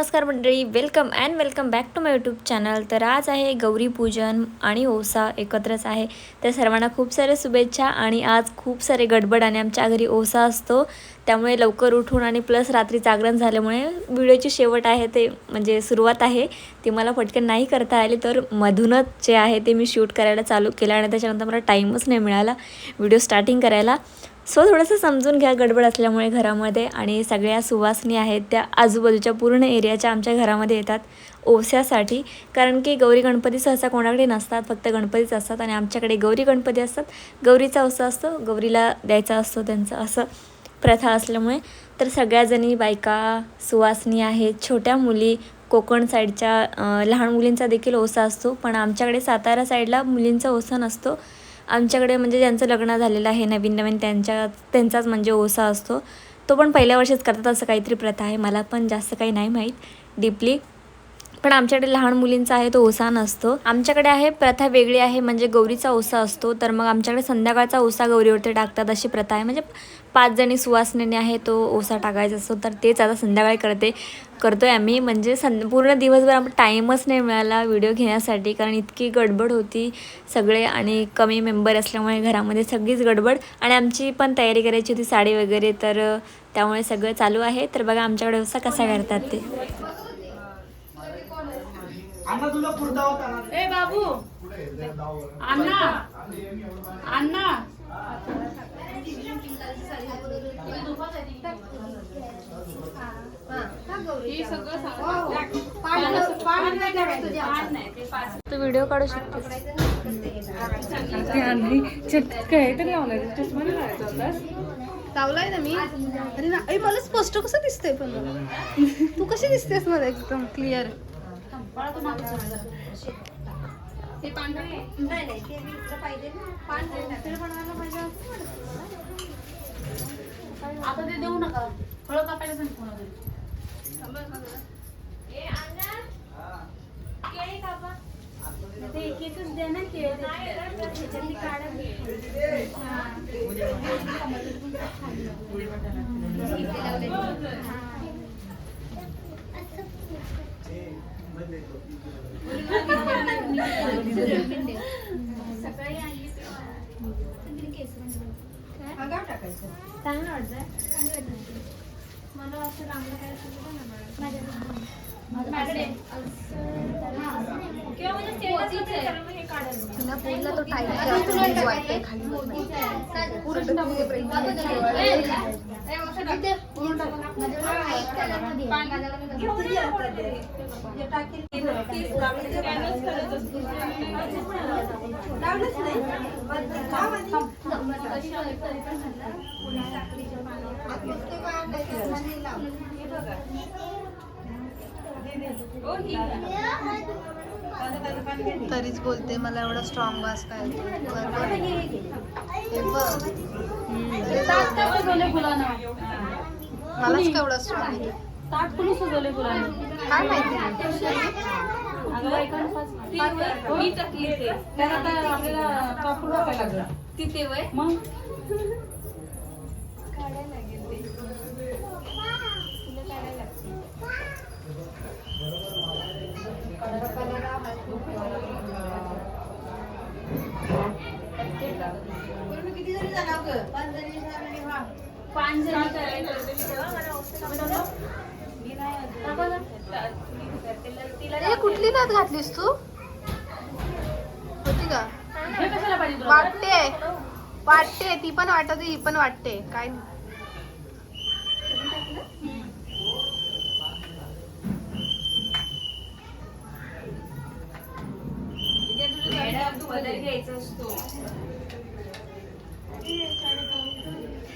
नमस्कार मंडळी welcome and welcome back to my YouTube channel तर आज आहे गौरी पूजन आणि ओसा एकत्रच आहे. तर सर्वांना खूप सारे शुभेच्छा आणि आज खूप सारे गडबड आणि आमच्या घरी ओसा असतो. त्यामुळे लवकर उठून आणि प्लस रात्री जागरण झाल्यामुळे व्हिडिओची शेवट आहे ते म्हणजे सुरुवात आहे. ती मला पटकन नाही करता आली तर मधूनच जे आहे ते मी शूट करायला चालू केलं आणि त्याच्यानंतर मला टाईमच नाही मिळाला. व्हिडिओ स्टार्टिंग करायला. सो थोडंसं समजून घ्या गडबड असल्यामुळे घरामध्ये आणि सगळ्या सुवासनी आहेत त्या आजूबाजूच्या पूर्ण एरियाच्या आमच्या घरामध्ये येतात ओस्यासाठी कारण की गौरी गणपती सहसा कोणाकडे नसतात फक्त गणपतीच असतात आणि आमच्याकडे गौरी गणपती असतात. गौरीचा ओसा असतो गौरीला द्यायचा असतो त्यांचं असं प्रथा असल्यामुळे. तर सगळ्याजणी बायका सुवासनी आहेत छोट्या मुली कोकण साईडच्या लहान मुलींचा देखील ओसा असतो. पण आमच्याकडे सातारा साईडला मुलींचा ओसा नसतो. आमच्याकडे म्हणजे ज्यांचं लग्न झालेलं आहे नवीन नवीन त्यांच्या त्यांचाच म्हणजे ओसा असतो. तो पण पहिल्या वर्षीच करतात असं काहीतरी प्रथा आहे. मला पण जास्त काही नाही माहीत. डीपली पण आमच्याकडे लहान मुलींचा आहे तो ओसा नसतो. आमच्याकडे आहे प्रथा वेगळी आहे म्हणजे गौरीचा ओसा असतो. तर मग आमच्याकडे संध्याकाळचा ओसा गौरीवरती टाकतात अशी प्रथा आहे. म्हणजे पाच जणी सुवासनेने आहे तो ओसा टाकायचा असतो. तर तेच आता संध्याकाळी करते करतो आहे आम्ही. म्हणजे सं पूर्ण दिवसभर आम्हाला टाईमच नाही मिळाला व्हिडिओ घेण्यासाठी. कारण इतकी गडबड होती सगळे आणि कमी मेंबर असल्यामुळे घरामध्ये सगळीच गडबड. आणि आमची पण तयारी करायची होती साडी वगैरे तर त्यामुळे सगळं चालू आहे. तर बघा आमच्याकडे ओसा कसा करतात ते. अण्णा तुला कुर्ता होता ना. ए बाबू. अण्णा. अण्णा. हे ते व्हिडिओ काढू शकतेस. काहीतरी लावलंय चष्मा लावायचा होतास? लावलाय ना मी. अरे ना अरे मला स्पष्ट कसं दिसतंय पण? मला तू कशी दिसतेस मला एकदम क्लिअर आता ते देऊ नका. फळं कापायला तो टाईट वाटतंय खाली तरीच बोलते मला स्ट्रॉंग वास काय येतो. बरोबर हे बघ. सजवले फुलानं मलाच केवढा स्ट्रॉंग येतो ताट कुणी सजवले फुलानं? काय माहिती? आता आपल्याला कापूर टाकायला लागलं. तिथे वय मग? पाच कुठली नात घातलीस तू? होती का? वाटते. वाटते. ती पण वाटते ही पण वाटते. काय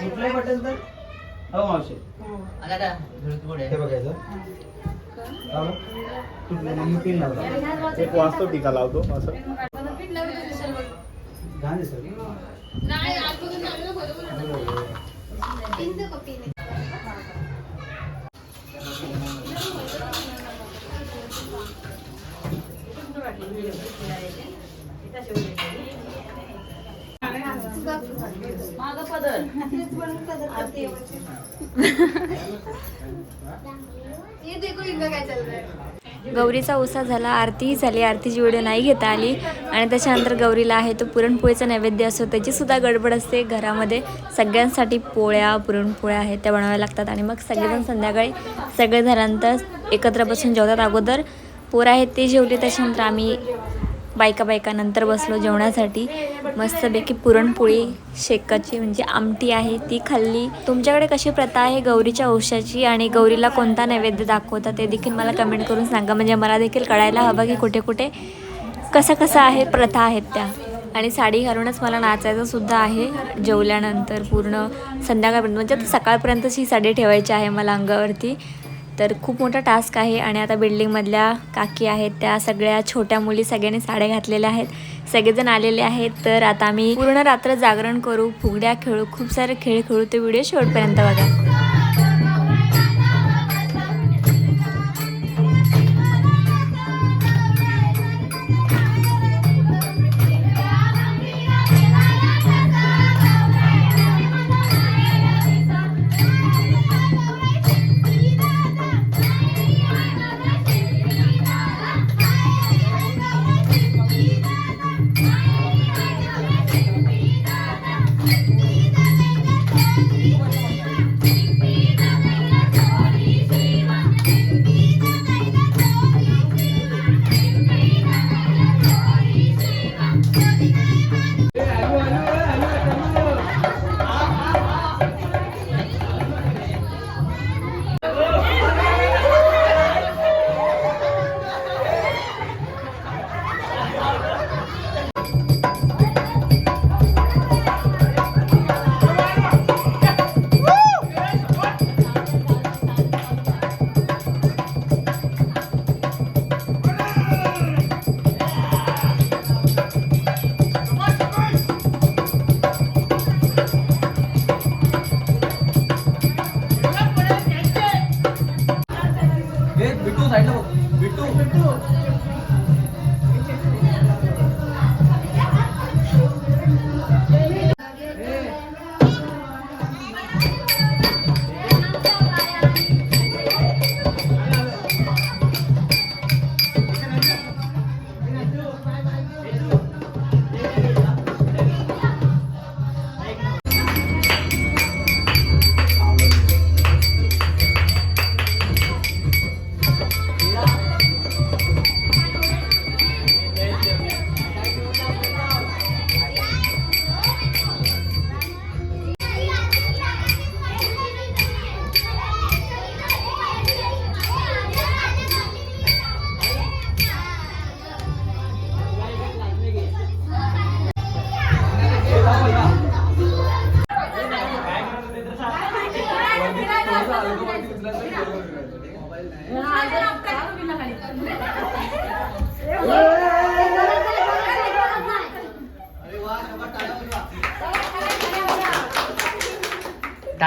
कुठलं बटन तर? हो मावशी. हे बघायचं मी पिन लावला. एक वाजतो टीका लावतो असं. घाण दिसलं. माझा पदर. ये देखो इनका काय चल रहा है गौरीचा उसा झाला आरतीही झाली. आरतीची व्हिडिओ नाही घेता आली. आणि त्याच्यानंतर गौरीला आहे तो पुरणपोळीचा नैवेद्य असतो. त्याची सुद्धा गडबड असते घरामध्ये. सगळ्यांसाठी पोळ्या पुरणपोळ्या आहेत त्या बनवाव्या लागतात. आणि मग सगळेजण संध्याकाळी सगळे झाल्यानंतर एकत्र बसून जेवतात अगोदर. पोरं आहेत ते जेवले त्याच्यानंतर आम्ही बायका बायका नंतर बसलो जेवण्यासाठी मस्तपैकी पुरणपोळी शेकाची म्हणजे आमटी आहे ती खाल्ली. तुमच्याकडे कशी प्रथा आहे गौरीच्या औषधाची आणि गौरीला कोणता नैवेद्य दाखवता ते देखील मला कमेंट करून सांगा. म्हणजे मला देखील कळायला हवं की कुठे कुठे कसं कसं आहे प्रथा आहेत त्या. आणि साडी घालूनच मला नाचायचं सुद्धा आहे. जेवल्यानंतर पूर्ण संध्याकाळपर्यंत म्हणजे सकाळपर्यंतच ही साडी ठेवायची आहे मला अंगावरती. तर खूप मोठा टास्क आहे आणि आता बिल्डिंगमधल्या काकी आहेत त्या सगळ्या छोट्या मुली सगळ्यांनी साड्या घातलेल्या आहेत. सगळेजण आलेले आहेत. तर आता आम्ही पूर्ण रात्र जागरण करू. फुगड्या खेळू खूप सारे खेळ खेळू. ते व्हिडिओ शेवटपर्यंत बघा.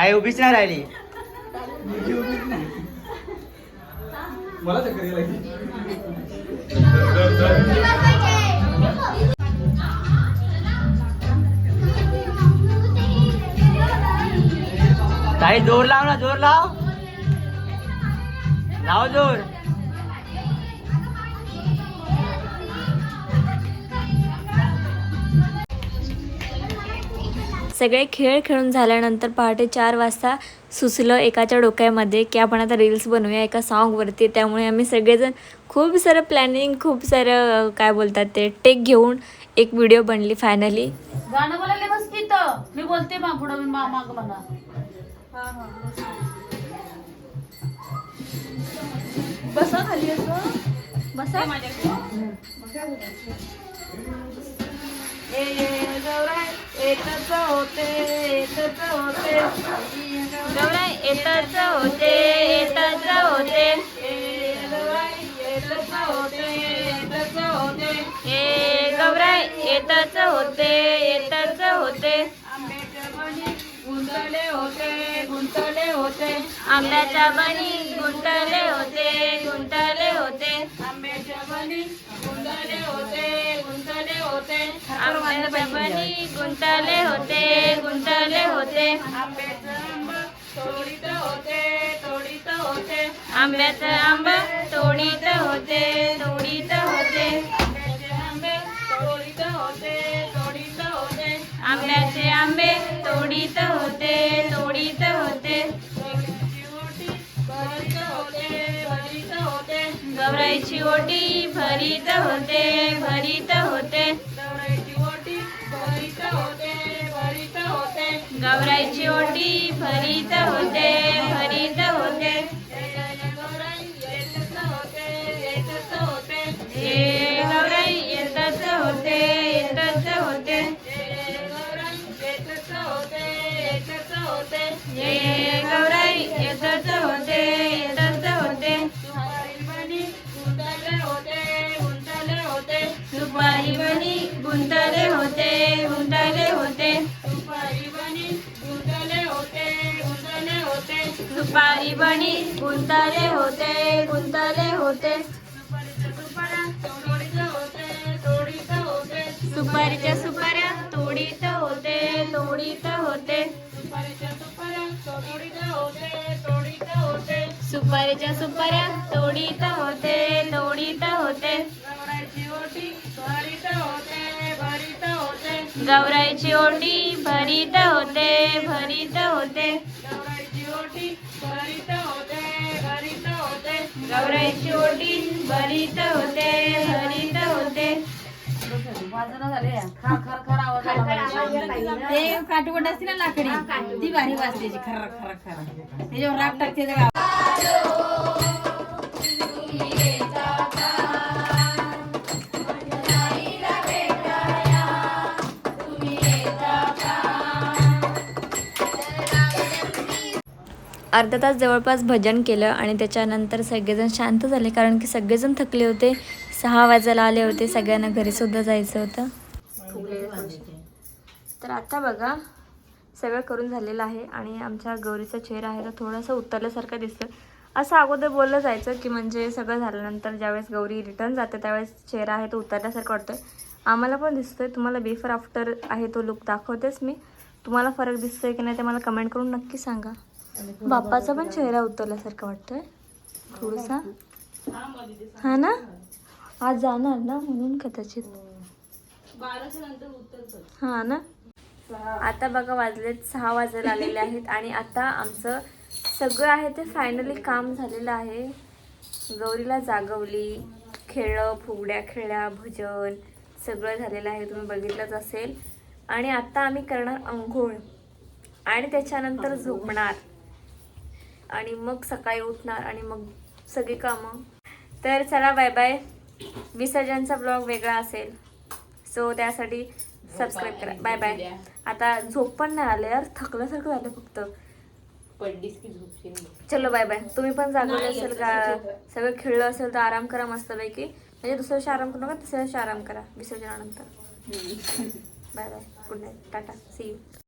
टाळी उभीच नाही राहिली. मला चक्कर यायला टाळी जोर लाव ना जोर लाव. लाव जोर. सगळे खेळ खेळून झाल्यानंतर पहाटे चार वाजता सुचलं एकाच्या डोक्यामध्ये की आपण आता रील्स बनवूया एका सॉन्गवरती त्यामुळे आम्ही सगळेजण खूप सारं प्लॅनिंग खूप सारं काय बोलतात ते टेक घेऊन एक व्हिडिओ बनली फायनली गाणं बोलायला बस तिथं मी बोलते मग पुढं मी मा- माग म्हणा बसा खाली असं बसा. गौराई, येतच होते येतच होते. गौराई येतच होते येतच होते. येतच होते येतच होते. हे गौराई येतच होते येतच होते. गुंतले होते गुंतले होते. आंब्याच्या बनी गुंतले होते गुंतले होते. आंब्याच्या बनी होते. आंब्याच्या गुंतले होते गुंतले होते. आंब्याचं आंब तोडीत होते तोडीत होते. आंब्याचं आंब तोडीत होते तोडीत होते. आंब्याचे आंबे तोडीत होते तोडीत होते. आंब्याचे आंबे तोडीत होते तोडीत होते. गवळीची ओटी भरीत होते. ओटी भरीत होते भरीत होते. हे गौराई येतच होते येतच होते. हे गौराई येतच होते येतच होते. सुपारी बनी गुंतले होते गुंतले होते. सुपारी बनी गुंतले दुपारी सुपारी बनी गुंतले होते गुंतले होते. सुपारीच्या सुपाऱ्या तोडीत होते तोडीत होते. सुपारीच्या सुपाऱ्या तोडीत होते तोडीत होते. होते होते ओटी होते गौराईची ओटी भरीत होते भरीत होते. भरीत होते भरीत होते. गौराईची ओटी भरीत होते भरीत होते. ते काटवट असते ना लाकडी ती भारी वाजते खर खर खर. त्याच्यावर राग टाकते अर्धा तास जवळपास भजन केलं आणि त्याच्यानंतर सगळेजण शांत झाले कारण की सगळेजण थकले होते. सहा वाजायला आले होते सगळ्यांना घरीसुद्धा जायचं होतं. तर आता बघा सगळं करून झालेलं आहे आणि आमच्या गौरीचा चेहरा आहे तर थोडासा उतरल्यासारखा दिसतो असं अगोदर बोललं जायचं की म्हणजे सगळं झाल्यानंतर ज्यावेळेस गौरी रिटर्न जाते त्यावेळेस चेहरा आहे तो उतरल्यासारखा वाटतोय. आम्हाला पण दिसतोय तुम्हाला बिफोर आफ्टर आहे तो लुक दाखवतेच मी. तुम्हाला फरक दिसतोय की नाही ते मला कमेंट करून नक्की सांगा. बाप्पाचा पण चेहरा उतरल्यासारखा वाटतोय. थोडासा. हा ना? आज जाणार ना म्हणून कदाचित. हा ना? आता बघा वाजलेत सहा वाजायला आलेले आहेत आणि आता आमचं सगळं आहे ते फायनली काम झालेलं आहे. गौरीला जागवली खेळं फुगड्या खेळल्या भजन सगळं झालेलं आहे तुम्ही बघितलंच असेल. आणि आता आम्ही करणार अंघोळ. आणि त्याच्यानंतर झोपणार. आणि मग सकाळी उठणार आणि मग सगळी कामं. तर चला बाय बाय विसर्जनचा ब्लॉग वेगळा असेल. सो त्यासाठी सबस्क्राईब करा. बाय बाय आता झोप पण नाही आले यार. थकल्यासारखं झालं फक्त. चलो बाय बाय तुम्ही पण जागवले असेल का? सगळं खेळलं असेल तर आराम करा मस्तपैकी. म्हणजे दुसऱ्या दिवशी आराम करू नका तिसऱ्या दिवशी आराम करा विसर्जनानंतर. Bye bye good night tata see you